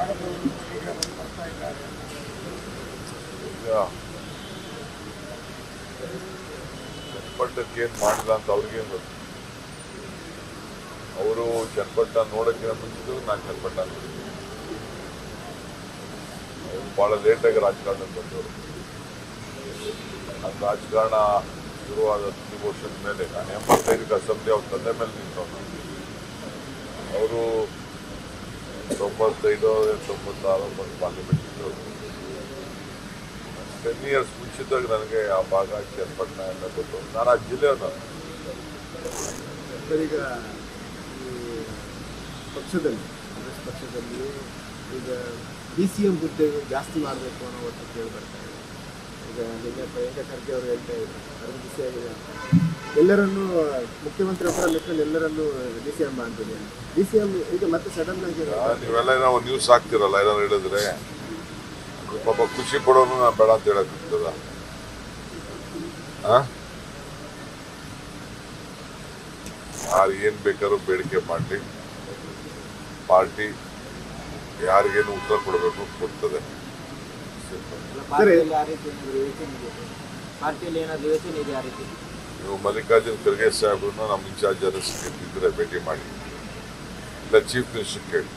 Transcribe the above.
ಭಾಗದವರು ಏನು ಮಾಡಿಲ್ಲ ಅಂತ ಅವ್ರಿಗೆ ಅವರು ಚನ್ಪಟ್ಟ ನೋಡೋಕ್ಕಿಂತ ಮುಂಚಿದ್ರು ನಾನು ನೋಡಿದ್ದೀನಿ ಅವ್ರು ಭಾಳ ಲೇಟಾಗಿ ರಾಜಕಾರಣಕ್ಕೆ ಬಂದವರು. ನನ್ನ ರಾಜಕಾರಣ ಶುರುವಾದ ಹತ್ತು ವರ್ಷದ ಮೇಲೆ, ನಾನು ಎಂಬತ್ತೈದಕ್ಕೆ ಅಸೆಂಬ್ಲಿ ಅವ್ರ ತಂದೆ ಮೇಲೆ ನಿಂತವನು. ಅವರು ತೊಂಬತ್ತೈದು ತೊಂಬತ್ತಾರು ಬಂದು ಪಾರ್ಲಿಮೆಂಟ್ ಇದ್ದವರು ಟೆನ್ ಇಯರ್ಸ್ ಮುಂಚಿತವಾಗಿ ನನಗೆ ಆ ಭಾಗ ಚನ್ನಪಟ್ಟಣ ಎಲ್ಲ ಗೊತ್ತು ನಾನು ಆ ಜಿಲ್ಲೆಯವನು ಸರ್ ಈಗ ಪಕ್ಷದಲ್ಲಿ ಕಾಂಗ್ರೆಸ್ ಪಕ್ಷದಲ್ಲಿ ಈಗ ಡಿ ಸಿ ಎಂ ಹುದ್ದೆ ಜಾಸ್ತಿ ಮಾಡಬೇಕು ಅನ್ನೋ ಒಟ್ಟು ಕೇಳಿ ಬರ್ತಾ ಇದೆ ಈಗ ನಿನ್ನೆ ಪ್ರಿಯಾಂಕಾ ಖರ್ಗೆ ಮುಖ್ಯಮಂತ್ರಿ ಒಬ್ಬರ ಲೆಕ್ಕದಲ್ಲಿ ಎಲ್ಲರನ್ನೂ ಡಿ ಸಿ ಎಂ ಮಾಡ್ತಿದೆ ಡಿ ಸಿ ಎಂ ಈಗ ಮತ್ತೆ ಸಡನ್ ಆಗಿ ನೀವೆಲ್ಲ ಒಂದು ನ್ಯೂಸ್ ಹಾಕ್ತಿರಲ್ಲ, ಏನಾದ್ರು ಹೇಳಿದ್ರೆ ಪಾಪ ಖುಷಿ ಪಡೋನು ನಾ ಬೇಡ ಅಂತ ಹೇಳಕ್ಕಿರ್ತದ ಯಾರು ಏನು ಬೇಕಾದ್ರೂ ಬೇಡಿಕೆ ಮಾಡಲಿ. ಪಾರ್ಟಿ ಯಾರಿಗೇನು ಉತ್ತರ ಕೊಡಬೇಕು ಕೊಡ್ತದೆ. ಪಾರ್ಟಿಯಲ್ಲಿ ಆ ರೀತಿ ಏನಾದ್ರು ಯೋಚನೆ ಇದೆ ಪಾರ್ಟಿಯಲ್ಲಿ ಏನಾದ್ರು ಯೋಚನೆ ಇದೆ ಆ ರೀತಿ? ನೀವು ಮಲ್ಲಿಕಾರ್ಜುನ್ ಖರ್ಗೆ ಸಾಹೇಬ್ರನ್ನ ನಮ್ಮ ಇನ್ಚಾರ್ಜ್ ಇದ್ರೆ ಭೇಟಿ ಮಾಡಿ. ಇಲ್ಲ ಚೀಫ್ ಮಿನಿಸ್ಟರ್ ಕೇಳಿ.